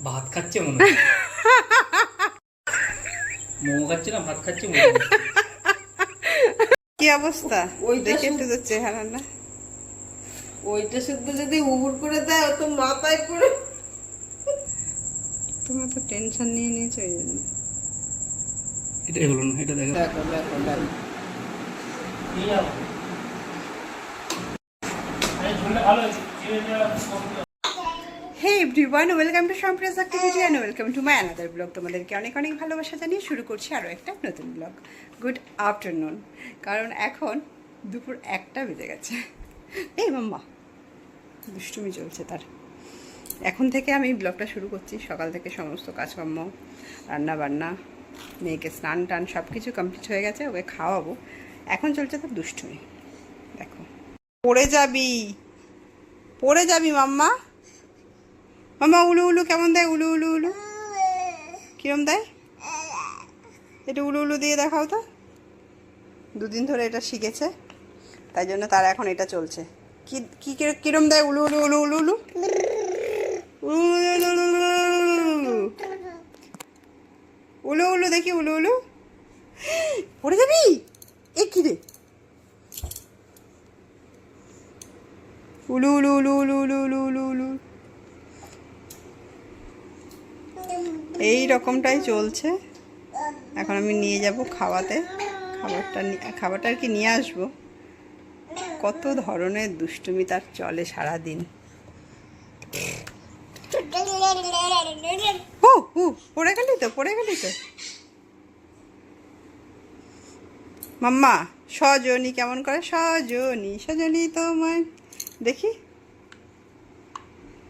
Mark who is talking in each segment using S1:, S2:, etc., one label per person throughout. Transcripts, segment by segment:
S1: ভাত খাচ্ছে মনে মোমো খাচ্ছে না ভাত খাচ্ছে মনে
S2: কি অবস্থা?
S3: ওইটা
S2: দেখে তো চেহারা না
S3: ওইটা শুদ্ধ যদি উবুর করে দেয় ও তো মাথায় পড়ে।
S2: তুমি তো টেনশন নিয়ে নিয়েছো ওই জন্য।
S1: এটাই হলো না এটা দেখো।
S3: দেখো দেখো দেখো।
S2: Hey everyone welcome to সম্প্রেস activity and welcome to my another blog তোমাদেরকে অনেক অনেক ভালোবাসা জানিয়ে শুরু করছি আরও একটা নতুন ব্লগ গুড আফটারনুন কারণ এখন দুপুর একটা বেজে গেছে। এই মাম্মা, দুষ্টুমি চলছে তার। এখন থেকে আমি ব্লগটা শুরু করছি। সকাল থেকে সমস্ত কাজকর্ম রান্না বান্না মেয়েকে স্নান টান সব কিছু কমপ্লিট হয়ে গেছে, ওকে খাওয়াবো। এখন চলছে তার দুষ্টুমি। দেখো। পড়ে যাবি। পড়ে যাবি মাম্মা। মামা, উলু উলু, কেমন দেয়? উলু উলু উলু। কিরম দেয়? এটা উলু উলু দিয়ে দেখাও তো। দুদিন ধরে এটা শিখেছে, তাই জন্য তার এখন এটা চলছে। কি কি কির- কিরম দেয়? উলু উলু উলু উলু উলু। এই রকমটাই চলছে। এখন আমি নিয়ে যাব খাওয়াতে। খাবারটা খাবারটা আর কি নিয়ে আসব। কত ধরনের দুষ্টুমি তার চলে সারা দিন হু হু পড়ে গেলি তো, পড়ে গেলি তো। মাম্মা, সজনী কেমন করে? সজনী সজনী তোমার, দেখি।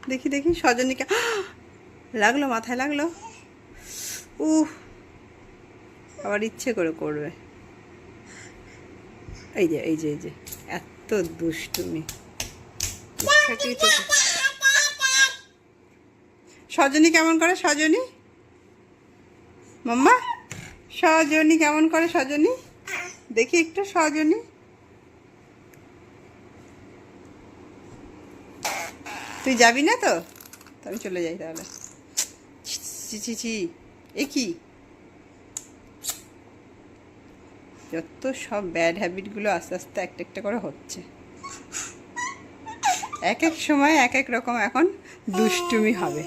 S2: দেখি দেখি সজনীকে লাগল, মাথায় লাগল। উহ আবার ইচ্ছে করে করবে। এই যে এই যে এই যে, এত দুষ্টুমি। সজনী কেমন করে, সজনী? মাম্মা, সজনী কেমন করে, সজনী? দেখি একটু, সজনী। তুই যাবি না তো? তো আমি চলে যাই তাহলে। ছি ছি ছি। এ কি যত সব ব্যাড হ্যাবিটগুলো আস্তে আস্তে একটা একটা করে হচ্ছে। এক এক সময় এক এক রকম এখন দুষ্টুমি হবে।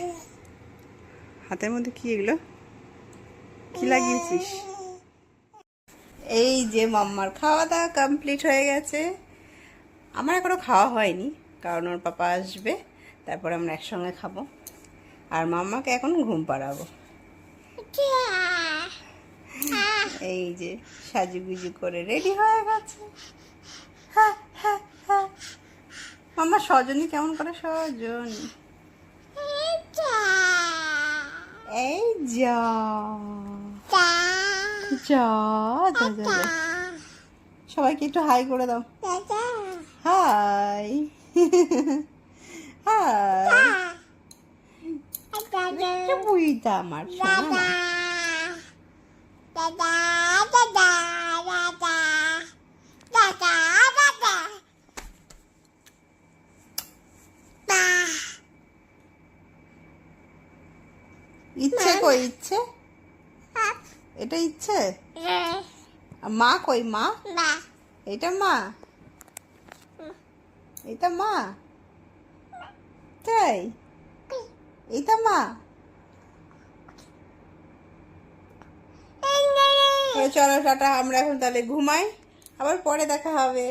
S2: হাতের মধ্যে কি এগুলো? কি লাগিয়েছিস? এই যে মাম্মার খাওয়া দাওয়া কমপ্লিট হয়ে গেছে। আমার এখনও খাওয়া হয়নি, কারণ ওর পাপা আসবে, তারপর আমরা একসঙ্গে খাব। আর মাম্মাকে এখন ঘুম পাড়াবো। এই যে সাজুগুজু করে রেডি হয়ে গেছে। হ্যাঁ হ্যাঁ হ্যাঁ। মাম্মা সজনী কেমন করে? সজনী। এই যা। যা। সবাইকে একটু হাই করে দাও। হাই। হাই। বুইটা আমার সোনা ইচ্ছে কই ইচ্ছে? এটা ইচ্ছে? মা কই মা? এটা মা? এটা মা? তাই? এটা মা চলো টাটা আমরা এখন তাহলে ঘুমাই আবার পরে দেখা হবে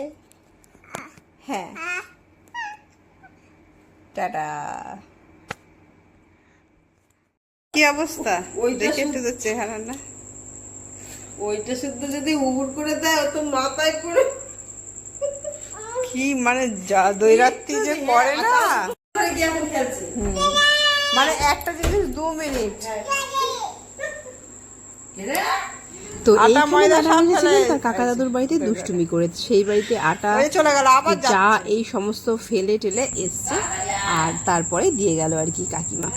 S2: হ্যাঁ টাটা কি অবস্থা
S3: ওইটা
S2: দেখে তো চেহারা না
S3: ওইটা শুদ্ধ যদি উবুর করে দেয় তো মাথায় করে
S2: কি মানে যা দৈরাত্রি যে করে না
S3: এখন খেলছে
S2: মানে একটা জিনিস দু মিনিট।
S4: তো
S2: আটা, ময়দা
S4: তার কাকা দাদুর বাড়িতে দুষ্টুমি করে সেই বাড়িতে আটা
S2: ওই চলে গেল আবার
S4: চা এই সমস্ত ফেলে টেলে এসছে। আর তারপরে দিয়ে গেল আর কি কাকিমা।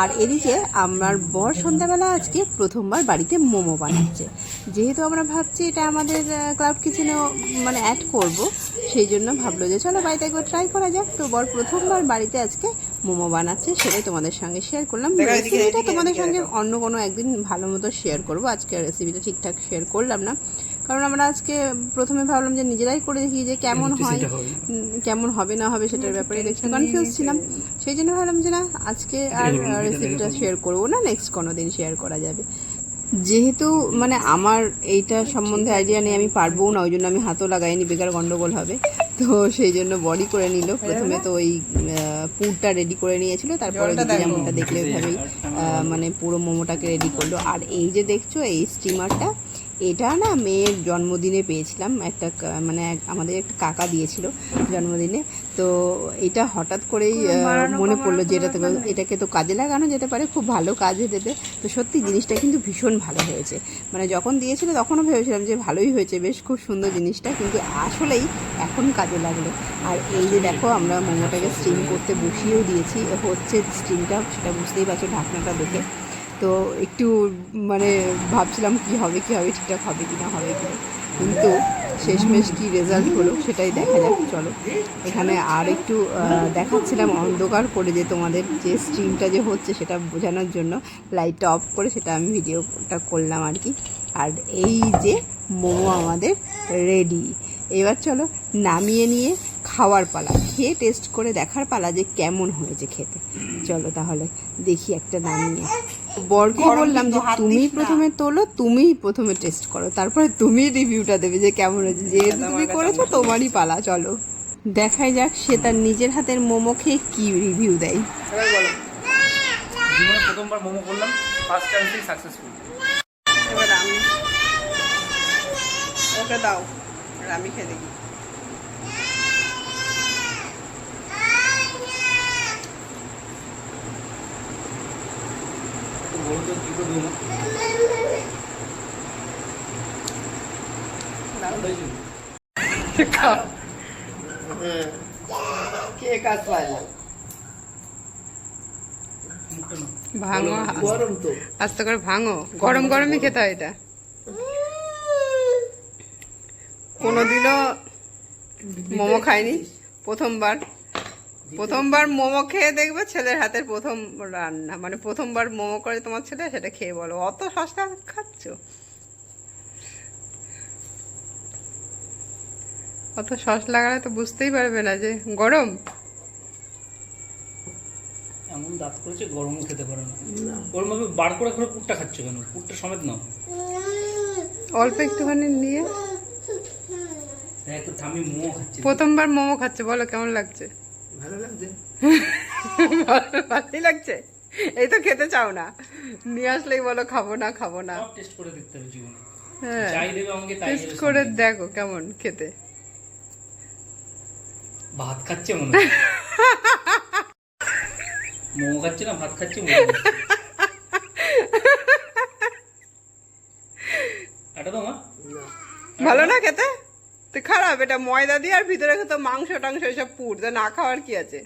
S4: আর এদিকে আমার বর সন্ধ্যাবেলা আজকে প্রথমবার বাড়িতে মোমো বানাচ্ছে। যেহেতু আমরা ভাবছি এটা আমাদের ক্লাউড কিচেনেও মানে অ্যাড করব সেই জন্য ভাবলো যে চলো বাড়িতে একবার ট্রাই করা যাক। তো বর প্রথমবার বাড়িতে আজকে মোমো বানাচ্ছে সেটাই তোমাদের সঙ্গে শেয়ার করলাম। রেসিপিটা তোমাদের সঙ্গে অন্য কোনো একদিন ভালো মতো শেয়ার করব। আজকে রেসিপিটা ঠিকঠাক শেয়ার করলাম না। কারণ আমরা আজকে প্রথমে ভাবলাম যে নিজেরাই করে দেখি যে কেমন হয় কেমন হবে না হবে সেটার ব্যাপারে একটু কনফিউজ ছিলাম। সেই জন্য ভাবলাম যে না আজকে আর রেসিপিটা শেয়ার করব না নেক্সট কোনো দিন শেয়ার করা যাবে। যেহেতু মানে আমার এইটা সম্বন্ধে আইডিয়া নেই আমি পারব না ওই জন্য আমি হাতও লাগাইনি বেকার গন্ডগোল হবে। তো সেই জন্য বডি করে নিল। প্রথমে তো ওই পুরটা রেডি করে নিয়েছিল তারপরে যেমনটা দেখলে ওইভাবেই মানে পুরো মোমোটাকে রেডি করল। আর এই যে দেখছ এই স্টিমারটা এটা না মেয়ের জন্মদিনে পেয়েছিলাম। একটা কা- মানে আমাদের একটা কাকা দিয়েছিল জন্মদিনে। তো এটা হঠাৎ করেই মনে পড়ল যে এটা তো এটাকে তো কাজে লাগানো যেতে পারে খুব ভালো কাজে দেবে তো সত্যি জিনিসটা কিন্তু ভীষণ ভালো হয়েছে। মানে যখন দিয়েছিল তখনও ভেবেছিলাম যে ভালোই হয়েছে বেশ খুব সুন্দর জিনিসটা কিন্তু আসলেই এখন কাজে লাগল। আর এই যে দেখো আমরা মোমোটাকে স্টিম করতে বসিয়েও দিয়েছি হচ্ছে স্টিমটা সেটা বুঝতেই পারছ ঢাকনাটা দেখে। তো একটু মানে ভাবছিলাম কি হবে কি হবে ঠিকঠাক হবে কি না হবে কি কিন্তু শেষমেশ কি রেজাল্ট হলো সেটাই দেখা যাক, চলো। এখানে আর একটু দেখাচ্ছিলাম অন্ধকার করে যে তোমাদের যে স্ট্রিমটা যে হচ্ছে সেটা বোঝানোর জন্য লাইটটা অফ করে সেটা আমি ভিডিওটা করলাম আর কি। আর এই যে মোমো আমাদের রেডি এবার চলো নামিয়ে নিয়ে খাওয়ার পালা, খেয়ে টেস্ট করে দেখার পালা যে কেমন হয়েছে খেতে। চলো তাহলে দেখি একটা নামিয়ে। বরকে বললাম যে তুমি প্রথমে তোলো তুমিই প্রথমে টেস্ট করো। তারপরে তুমি রিভিউটা দেবে যে কেমন হয়েছে? যেহেতু তুমি করেছ তোমারই পালা চলো। দেখাই যাক সে তার নিজের হাতের মোমো খেয়ে কি রিভিউ দেয়।
S1: জীবনে প্রথমবার মোমো করলাম ফার্স্ট সাকসেসফুল
S2: এবার আমি ওকে দাও আর আমি খেয়ে দেখি।
S1: বড় তো দুটো দেবো না
S3: কে কাজ পাইলা
S1: মুখটা না
S2: ভাঙো
S3: গরম তো।
S2: আস্তে করে ভাঙো। গরম গরমই খেতে হয় এটা। কোনোদিনও মোমো খাইনি প্রথমবার। প্রথমবার মোমো খেয়ে দেখবে ছেলের হাতের প্রথম রান্না। মানে প্রথমবার মোমো করে তোমার ছেলে সেটা খেয়ে বলো। অত সস্তা খাচ্ছ? অত সস লাগালে তো বুঝতেই পারবে না যে গরম।
S1: এমন দাঁত করেছে গরমও খেতে পারে না। ওর ভাবে বার করে করে পুরটা খাচ্ছ কেন? পুরটা সমেত নাও।
S2: অল্প একটুখানি নিয়ে।
S1: দেখ থামি মোমো খাচ্ছে।
S2: প্রথমবার মোমো খাচ্ছে বলো কেমন লাগছে?
S3: ভালো লাগছে?
S2: ভালোই লাগছে। এই তো খেতে চাও না। নিয়ে আসলেই বলো খাব না খাব না।
S1: টেস্ট করে দেখতে হবে জীবনে।
S2: হ্যাঁ। টেস্ট করে দেখো কেমন খেতে।
S1: ভাত খাচ্ছে মনে মোমো খাচ্ছে না ভাত খাচ্ছে মনে এটা তো মা।
S2: ভালো না খেতে? তো খারাপ এটা ময়দা দিয়ে আর ভিতরে তো মাংস টাংস এসব পুর তো না খাওয়ার কি আছে?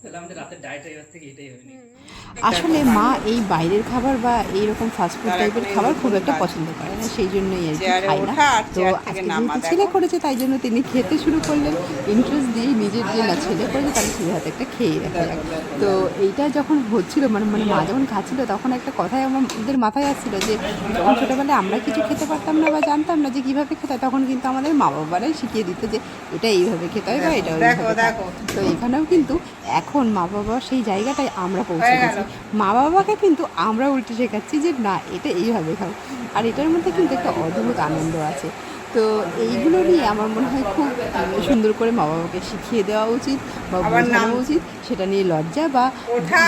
S1: তাহলে আমাদের রাতের ডায়েট এবার থেকে এটাই হয়নি।
S4: আসলে মা এই বাইরের খাবার বা এইরকম ফাস্টফুড টাইপের খাবার খুব একটা পছন্দ করে না সেই জন্যই আর কি খাই না। তো আজকে যেহেতু ছেলে করেছে তাই জন্য তিনি খেতে শুরু করলেন। ইন্টারেস্ট দিয়ে নিজের যে না ছেলে করেছে তাহলে ছেলে হাতে একটা খেয়ে দেখা যাক। তো এইটা যখন হচ্ছিল মানে মানে মা যখন খাচ্ছিল তখন একটা কথাই আমাদের মাথায় আসছিল যে যখন ছোটোবেলায় আমরা কিছু খেতে পারতাম না বা জানতাম না যে কীভাবে খেতে হয় তখন কিন্তু আমাদের মা বাবারাই শিখিয়ে দিত যে এটা এইভাবে খেতে হয় বা এটা তো এখানেও কিন্তু এখন মা বাবা সেই জায়গাটায় আমরা পৌঁছে গেছি। মা বাবাকে কিন্তু আমরা উল্টে শেখাচ্ছি যে না এটা এইভাবে খাও। আর এটার মধ্যে কিন্তু একটা অদ্ভুত আনন্দ আছে। তো এইগুলো নিয়ে আমার মনে হয় খুব সুন্দর করে মা বাবাকে শিখিয়ে দেওয়া উচিত বা বোঝানো উচিত। সেটা নিয়ে লজ্জা বা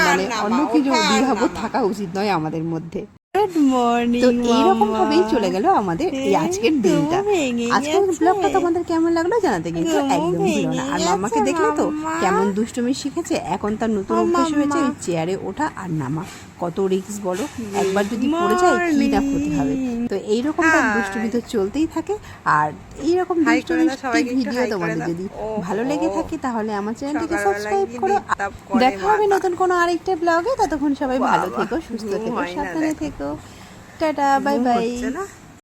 S4: মানে অন্য কিছু দ্বিধাবোধ থাকা উচিত নয় আমাদের মধ্যে। গুড মর্নিং তো এইরকম ভাবেই চলে গেল আমাদের এই আজকের দিনটা। আজকের ব্লগটা তোমাদের কেমন লাগল জানাতে কিন্তু একদম ভুলো না। আর মামাকে দেখলে তো কেমন দুষ্টুমি শিখেছে এখন তার নতুন অভ্যাস হয়েছে ওই চেয়ারে ওঠা আর নামা। কত রিক্স বলো? একবার যদি পড়ে যায় কি না ক্ষতি হবে? তো এইরকম তার দুষ্টুমি তো চলতেই থাকে। আর এইরকম দুষ্টুমি ভিডিও তোমাদের যদি ভালো লেগে। থাকে তাহলে আমার চ্যানেলটিকে সাবস্ক্রাইব করো। দেখা হবে নতুন কোনো আরেকটা ব্লগে ততক্ষণ সবাই ভালো থেকো সুস্থ থেকো সাবধানে থেকো। Tata bye bye